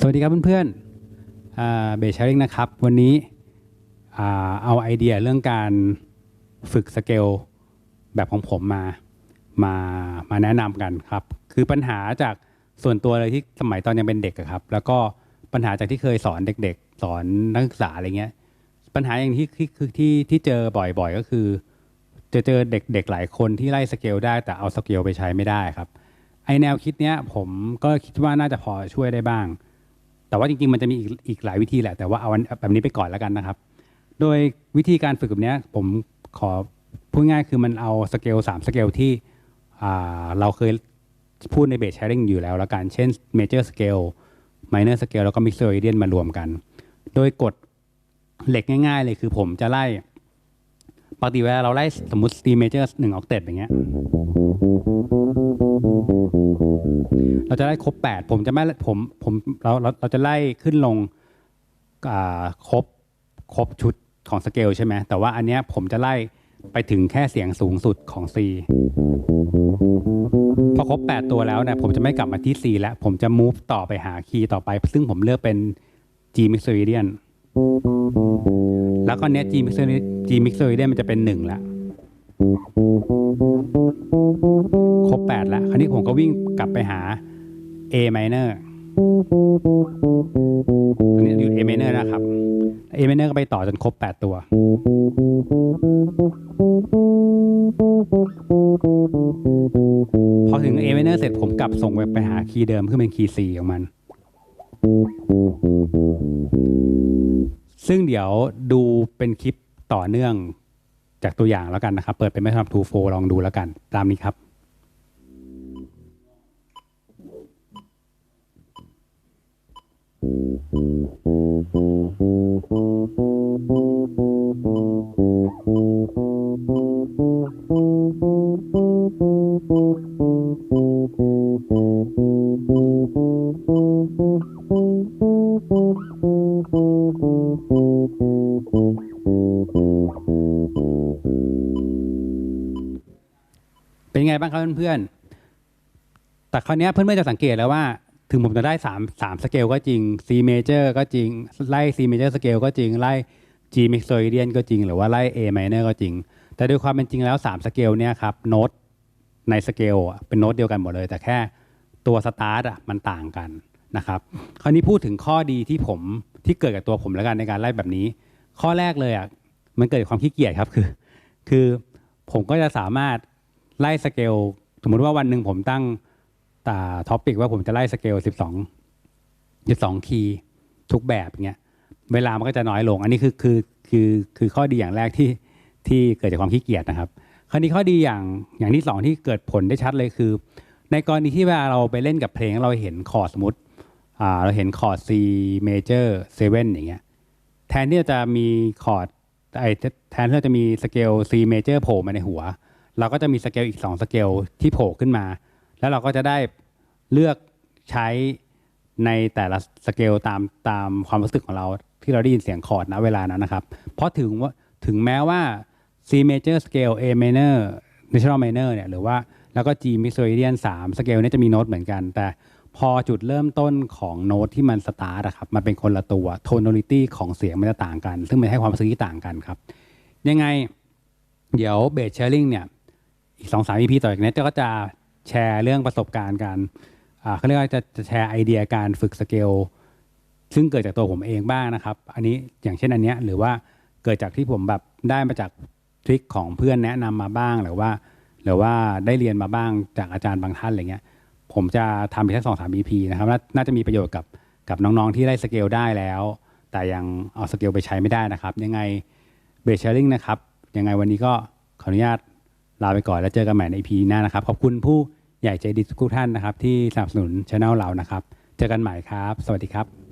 สวัสดีครับเพื่อนๆเบสชาริงนะครับ วันนี้เอาไอเดียเรื่องการฝึกสเกลแบบของผมมามามาแนะนำกันครับ คือปัญหาจากส่วนตัวเลยที่สมัยตอนยังเป็นเด็กครับ แล้วก็ปัญหาจากที่เคยสอนเด็กๆ สอนนักศึกษาอะไรเงี้ย ปัญหาอย่างที่ที่คือที่ที่เจอบ่อยๆ ก็คือ จะเจอเด็กๆหลายคนที่ไล่สเกลได้แต่เอาสเกลไปใช้ไม่ได้ครับ ไอแนวคิดเนี้ยผมก็คิดว่าน่าจะพอช่วยได้บ้าง แต่ว่าจริงๆ มันจะมีอีกอีกหลายวิธีแหละ แต่ว่าเอาแบบนี้ไปก่อนแล้วกันนะครับ โดยวิธีการฝึกแบบเนี้ยผมขอพูดง่ายคือมันเอาสเกลสามสเกลที่เราเคยพูดในเบสแชร์ริงอยู่แล้วแล้วกัน เช่น Major Scale Minor Scale แล้วก็ Mixolydian มารวมกัน โดยกฎเหล็กง่ายๆเลยคือผมจะไล่ปกติเวลาเราไล่สมมติ C major หนึ่งออกเต็อย่างเงี้ย เราจะไล่ครบแปดผมจะไม่ผมผมเราเราเราจะไล่ขึ้นลงครบครบชุดของสเกลใช่ไหมแต่ว่าอันเนี้ยผมจะไล่ไปถึงแค่เสียงสูงสุดของ C พอครบ 8 ตัวแล้วเนี่ยผมจะไม่กลับมาที่ C แล้ว ผมจะ move ต่อไปหาคีย์ต่อไป ซึ่งผมเลือกเป็น G mixolydian แล้วก็เนี้ย G mixolydian G mixolydian มันจะเป็น1แล้วครบ8แล้ว คราวนี้ผมก็วิ่งกลับไปหา A minor ตอนนี้อยู่ A minor นะครับ A minor ก็ไปต่อจนครบ 8 ตัว พอถึง A minor เสร็จผมกลับส่งไปไปหาคีย์เดิมขึ้นเป็นคีย์ C ของมัน ซึ่งเดี๋ยวดูเป็นคลิปต่อเนื่องจากตัวอย่างแล้วกันนะครับ เปิดเป็นไม่ทำทูโฟลองดูแล้วกัน ตามนี้ครับ เป็นไงบ้างครับเพื่อนๆแต่คราวนี้เพื่อนๆจะสังเกตแล้วว่า ถึงผมจะได้3 3สเกลก็จริง C major ก็จริง ไล่ C major scale ก็จริง ไล่ G mixolydian ก็จริง หรือว่าไล่ A minor ก็จริง แต่โดยความเป็นจริงแล้ว3สเกลเนี่ยครับโน้ตในสเกลเป็นโน้ตเดียวกันหมดเลย แต่แค่ตัวสตาร์ทอะมันต่างกันนะครับคราวนี้พูดถึงข้อดีที่ผมที่เกิดกับตัวผมแล้วกันในการไล่แบบนี้ ข้อแรกเลยอะมันเกิดจากความขี้เกียจครับคือ คือผมก็จะสามารถไล่สเกลสมมุติว่าวันหนึ่งผมตั้ง ท็อปิกว่าผมจะไล่สเกล12 12คีย์ทุกแบบเงี้ยเวลามันก็จะน้อยลง อันนี้คือคือคือคือข้อดีอย่างแรกที่ที่เกิดจากความขี้เกียจนะครับ คราวนี้ข้อดีอย่างอย่างที่สองที่เกิดผลได้ชัดเลยคือ ในกรณีที่เวลาเราไปเล่นกับเพลงเราเห็นคอร์ดสมมติอ่าเราเห็นคอร์ด C major 7อย่างเงี้ยแทนที่จะมีคอร์ดไอแทนที่เราจะมีสเกล C major โผล่มาในหัว เราก็จะมีสเกลอีก2สเกลที่โผล่ขึ้นมา แล้วเราก็จะได้เลือกใช้ในแต่ละสเกลตามตามความรู้สึกของเราที่เราได้ยินเสียงคอร์ดนะเวลานั้นนะครับ เพราะถึงว่าถึงแม้ว่า C major scale A minor natural minor เนี่ยหรือว่าแล้วก็ G mixolydian 3สเกลเนี่ยจะมีโน้ตเหมือนกัน แต่พอจุดเริ่มต้นของโน้ตที่มันสตาร์ทอะครับมันเป็นคนละตัว tonality ของเสียงมันจะต่างกัน ซึ่งมันให้ความรู้สึกที่ต่างกันครับ ยังไงเดี๋ยวเบสแชร์ลิงเนี่ยอีกสองสาม EP ต่อจากนี้ก็จะ แชร์เรื่องประสบการณ์การเขาเรียกว่าจะจะแชร์ไอเดียการฝึกสเกลซึ่งเกิดจากตัวผมเองบ้างนะครับ อันนี้อย่างเช่นอันเนี้ยหรือว่าเกิดจากที่ผมแบบได้มาจากทริคของเพื่อนแนะนำมาบ้างหรือว่า หรือว่าได้เรียนมาบ้างจากอาจารย์บางท่านอะไรเงี้ย ผมจะทำเพียงแค่สองสาม EP นะครับนน่าจะมีประโยชน์กับกับน้องๆที่ได้สเกลได้แล้ว แต่ยังเอาสเกลไปใช้ไม่ได้นะครับ ยังไงเบสเชอริงนะครับ ยังไงวันนี้ก็ขออนุญาตลาไปก่อนแล้วเจอกันใหม่ใน EP หน้านะครับ ขอบคุณผู้ ใหญ่ใจดีทุกท่านนะครับ ที่สนับสนุนช anel เรานะครับ เจอกันใหม่ครับ สวัสดีครับ